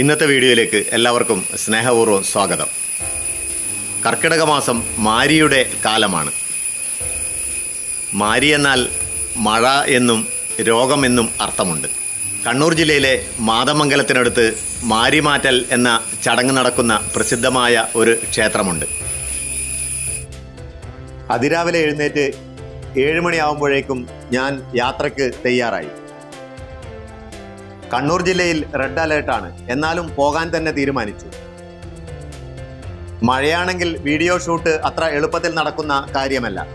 ഇന്നത്തെ വീഡിയോയിലേക്ക് എല്ലാവർക്കും സ്നേഹപൂർവം സ്വാഗതം. കർക്കിടക മാസം മാരിയുടെ കാലമാണ്. മാരി എന്നാൽ മഴ എന്നും രോഗമെന്നും അർത്ഥമുണ്ട്. കണ്ണൂർ ജില്ലയിലെ മാതമംഗലത്തിനടുത്ത് മാരിമാറ്റൽ എന്ന ചടങ്ങ് നടക്കുന്ന പ്രസിദ്ധമായ ഒരു ക്ഷേത്രമുണ്ട്. അതിരാവിലെ എഴുന്നേറ്റ് ഏഴുമണിയാവുമ്പോഴേക്കും ഞാൻ യാത്രയ്ക്ക് തയ്യാറായി. കണ്ണൂർ ജില്ലയിൽ റെഡ് അലേർട്ടാണ് എന്നാലും പോകാൻ തന്നെ തീരുമാനിച്ചു. മഴയാണെങ്കിൽ വീഡിയോ ഷൂട്ട് അത്ര എളുപ്പത്തിൽ നടക്കുന്ന കാര്യമല്ല.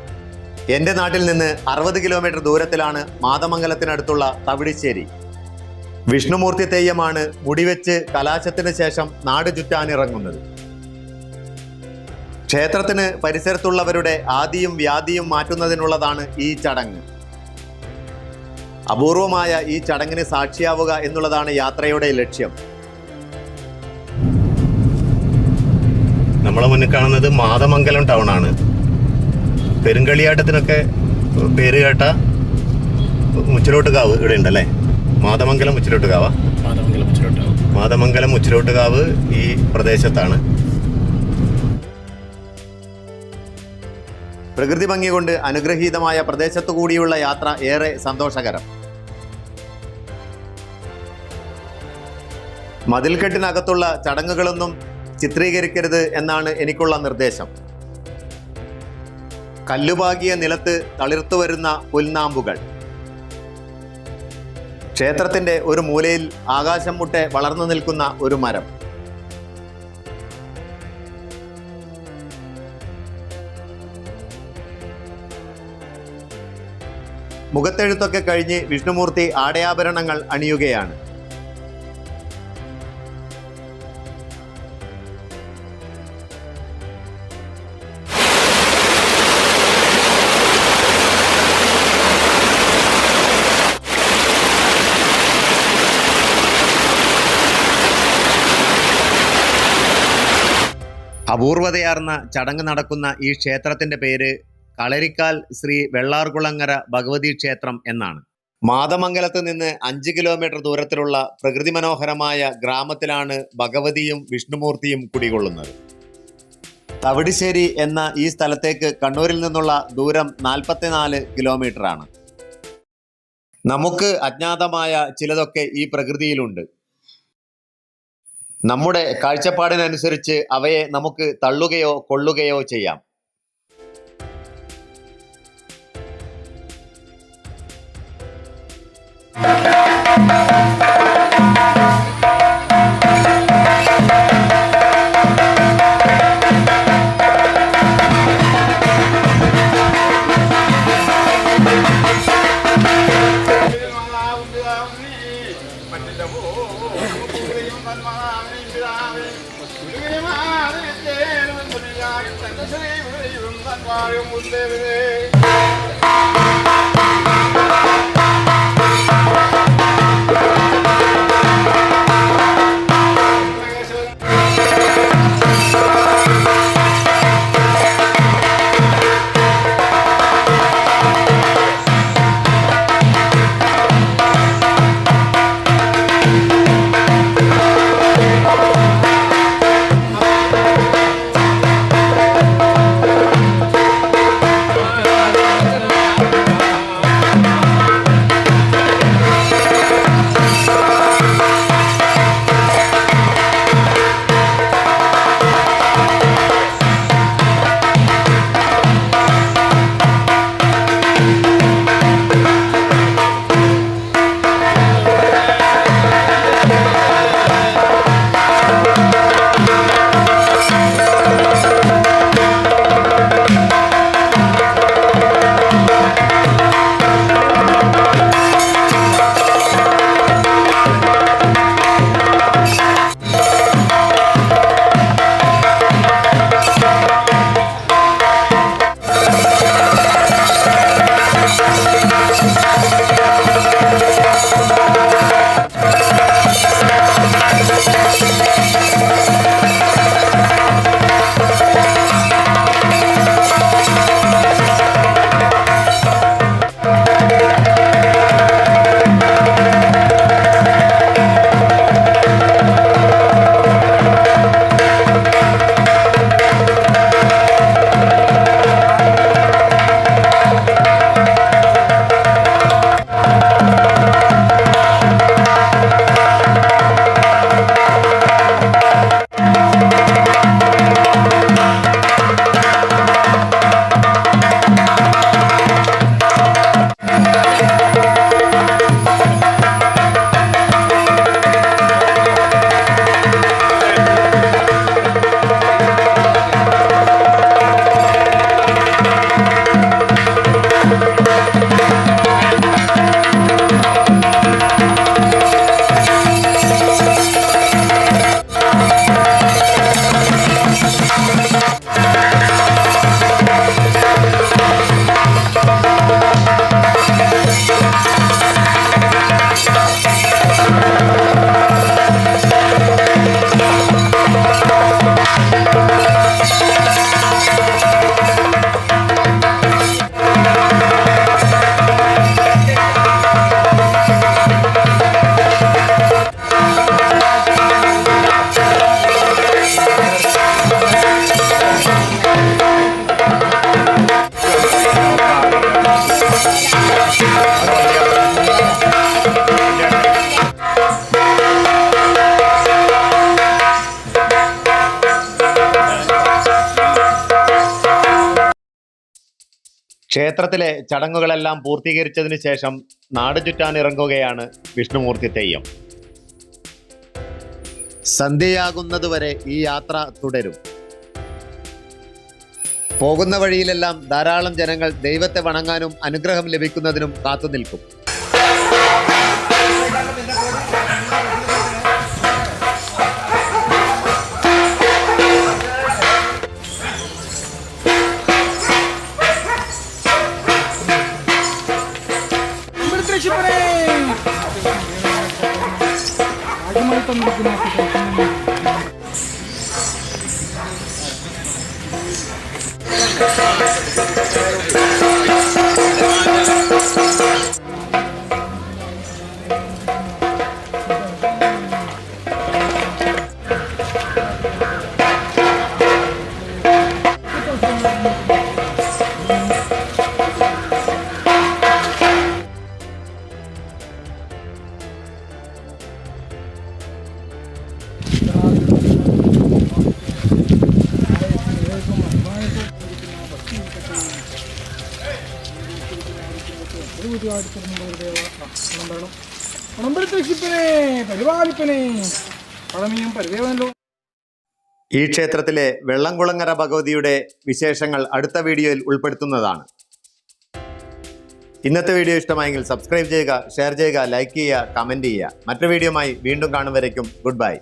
എന്റെ നാട്ടിൽ നിന്ന് അറുപത് കിലോമീറ്റർ ദൂരത്തിലാണ് മാതമംഗലത്തിനടുത്തുള്ള തവിടിശ്ശേരി. വിഷ്ണുമൂർത്തി തെയ്യമാണ് മുടിവെച്ച് കലാശത്തിന് ശേഷം നാട് ചുറ്റാനിറങ്ങുന്നത്. ക്ഷേത്രത്തിന് പരിസരത്തുള്ളവരുടെ ആദിയും വ്യാധിയും മാറ്റുന്നതിനുള്ളതാണ് ഈ ചടങ്ങ്. അപൂർവമായ ഈ ചടങ്ങിന് സാക്ഷിയാവുക എന്നുള്ളതാണ് യാത്രയുടെ ലക്ഷ്യം. നമ്മളെ മുന്നിൽ കാണുന്നത് മാതമംഗലം ടൗൺ ആണ്. പെരുങ്കളിയാട്ടത്തിനൊക്കെ പേര് കേട്ട മുച്ചിലോട്ടുകാവ് ഇവിടെ ഉണ്ടല്ലേ? മാതമംഗലം മുച്ചിലോട്ടുകാവ? മാതമംഗലം മുച്ചിലോട്ടുകാവ്. ഈ പ്രദേശത്താണ്. പ്രകൃതി ഭംഗി കൊണ്ട് അനുഗ്രഹീതമായ പ്രദേശത്തു കൂടിയുള്ള യാത്ര ഏറെ സന്തോഷകരം. മതിൽക്കെട്ടിനകത്തുള്ള ചടങ്ങുകളൊന്നും ചിത്രീകരിക്കരുത് എന്നാണ് എനിക്കുള്ള നിർദ്ദേശം. കല്ലുപാകിയ നിലത്ത് തളിർത്തു വരുന്ന പുൽനാമ്പുകൾ. ക്ഷേത്രത്തിന്റെ ഒരു മൂലയിൽ ആകാശം മുട്ടെ വളർന്നു നിൽക്കുന്ന ഒരു മരം. മുഖത്തെഴുത്തൊക്കെ കഴിഞ്ഞ് വിഷ്ണുമൂർത്തി ആടയാഭരണങ്ങൾ അണിയുകയാണ്. അപൂർവതയാർന്ന ചടങ്ങ് നടക്കുന്ന ഈ ക്ഷേത്രത്തിന്റെ പേര് കളരിക്കാൽ ശ്രീ വെള്ളാർകുളങ്ങര ഭഗവതി ക്ഷേത്രം എന്നാണ്. മാതമംഗലത്ത് നിന്ന് അഞ്ച് കിലോമീറ്റർ ദൂരത്തിലുള്ള പ്രകൃതി മനോഹരമായ ഗ്രാമത്തിലാണ് ഭഗവതിയും വിഷ്ണുമൂർത്തിയും കുടികൊള്ളുന്നത്. തവിടിശ്ശേരി എന്ന ഈ സ്ഥലത്തേക്ക് കണ്ണൂരിൽ നിന്നുള്ള ദൂരം നാൽപ്പത്തിനാല് കിലോമീറ്റർ ആണ് നമുക്ക് അജ്ഞാതമായ ചിലതൊക്കെ ഈ പ്രകൃതിയിലുണ്ട്. നമ്മുടെ കാഴ്ചപ്പാടിനനുസരിച്ച് അവയെ നമുക്ക് തള്ളുകയോ കൊള്ളുകയോ ചെയ്യാം ും. Mario Montevideo. ക്ഷേത്രത്തിലെ ചടങ്ങുകളെല്ലാം പൂർത്തീകരിച്ചതിന് ശേഷം നാട് ചുറ്റാൻ ഇറങ്ങുകയാണ് വിഷ്ണുമൂർത്തി തെയ്യം. സന്ധ്യയാകുന്നതുവരെ ഈ യാത്ര തുടരും. പോകുന്ന വഴിയിലെല്ലാം ധാരാളം ജനങ്ങൾ ദൈവത്തെ വണങ്ങാനും അനുഗ്രഹം ലഭിക്കുന്നതിനും കാത്തുനിൽക്കും. Thank you. ഈ ക്ഷേത്രത്തിലെ വെള്ളംകുളങ്ങര ഭഗവതിയുടെ വിശേഷങ്ങൾ അടുത്ത വീഡിയോയിൽ ഉൾപ്പെടുത്തുന്നതാണ്. ഇന്നത്തെ വീഡിയോ ഇഷ്ടമായെങ്കിൽ സബ്സ്ക്രൈബ് ചെയ്യുക ഷെയർ ചെയ്യുക ലൈക്ക് ചെയ്യുക കമന്റ് ചെയ്യുക. മറ്റു വീഡിയോമായി വീണ്ടും കാണും വരയ്ക്കും ഗുഡ് ബൈ.